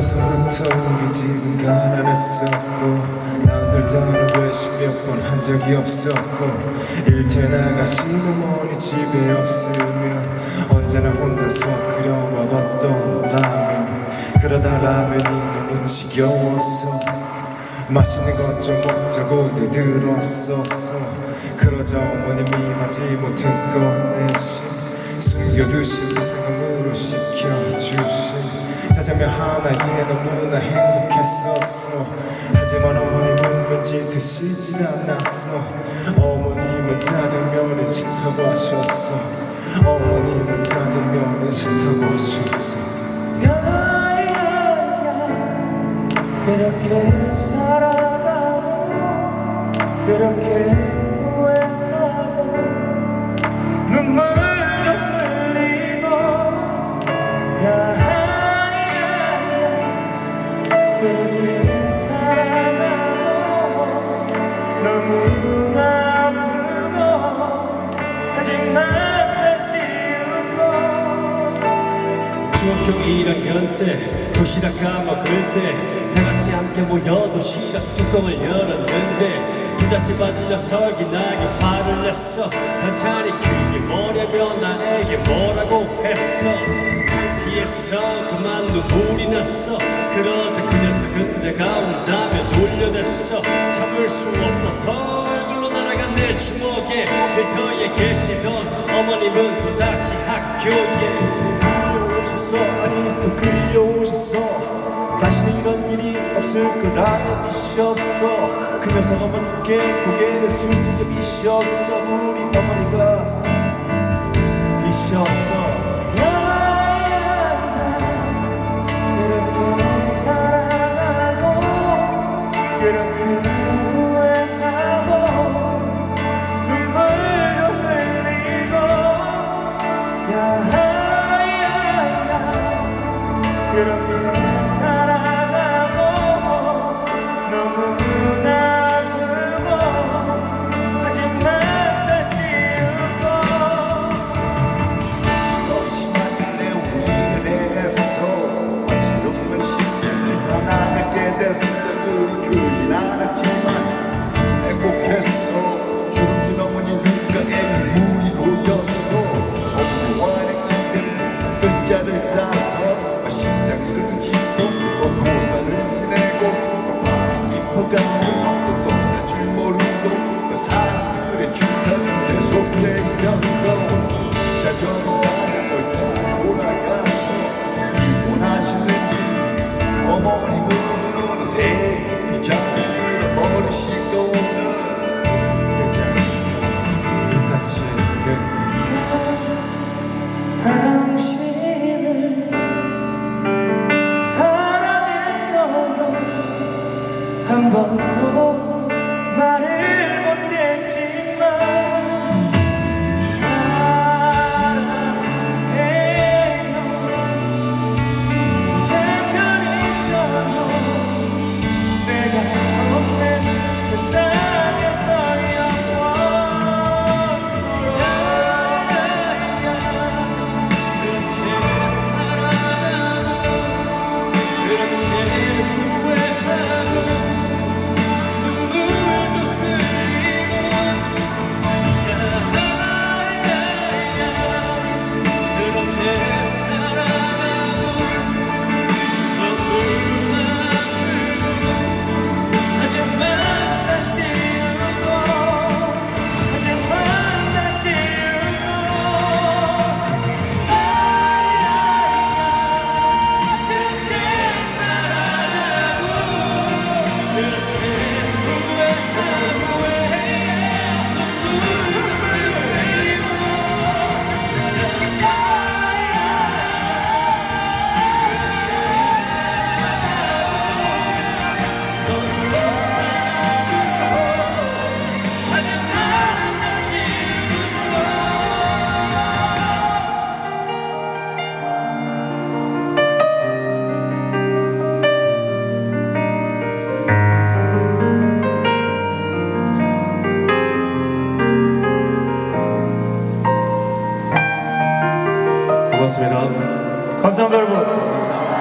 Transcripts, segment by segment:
어려서부터 우리 집은 가난했었고 남들다는 외식 몇번 한 적이 없었고 일태 나가신 어머니 집에 없으면 언제나 혼자서 끓여 먹었던 라면. 그러다 라면이 너무 지겨웠어 맛있는 것 좀 먹자고 들었었어. 그러자 어머님이 마지 못했건 내심 숨겨두신 이상함으로 시켜주신 짜장면 하나에 너무나 행복했었어. 하지만 어머님은 왠지 드시질 않았어. 어머님은 짜장면이 싫다고 하셨어. 어머님은 짜장면이 싫다고 하셨어. 그렇게 살아가고 그렇게 중학교 1학년 때 도시락 까먹을 때 다같이 함께 모여 도시락 뚜껑을 열었는데 부잣집 아들 녀석이 나게 화를 냈어. 반찬이 그게 뭐냐며 나에게 뭐라고 했어. 창피해서 그만 눈물이 났어. 그러자 그 녀석은 내가 온다며 놀려댔어. 참을 수 없어서 얼굴로 날아간 내 주먹에 일터에 계시던 어머님은 또다시 학교에 오셨어. 아니 또 그리워오셨어. 다시는 이런 일이 없을 거라며 미셨어. 그 녀석 어머니께 고개를 숙여 미셨어. 우리 어머니가 미셨어. 이렇게 살아가고 이렇게 후회하고 눈물도 흘리고 이렇 감사합니다 여러분. 감사합니다.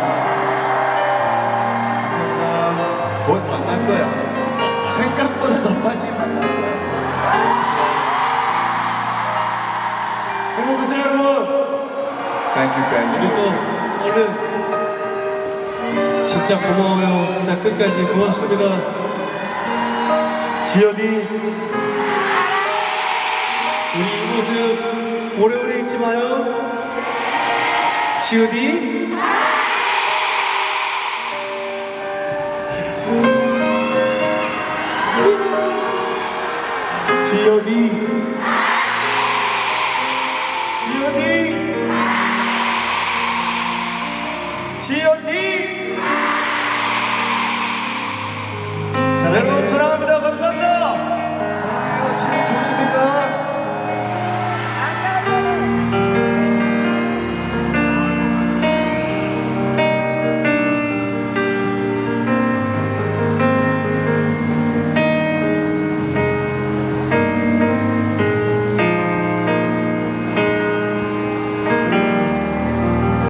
만날 거야. 생각보다 더 빨리 만날 거야. 행복하세요 여러분. Thank you, thank you. 그리고 얼른 진짜 고마워요. 진짜 끝까지 고맙습니다. G.O.D 우리 이 모습 오래오래 잊지 마요 G.O.D G.O.D G.O.D G.O.D 여러분 사랑합니다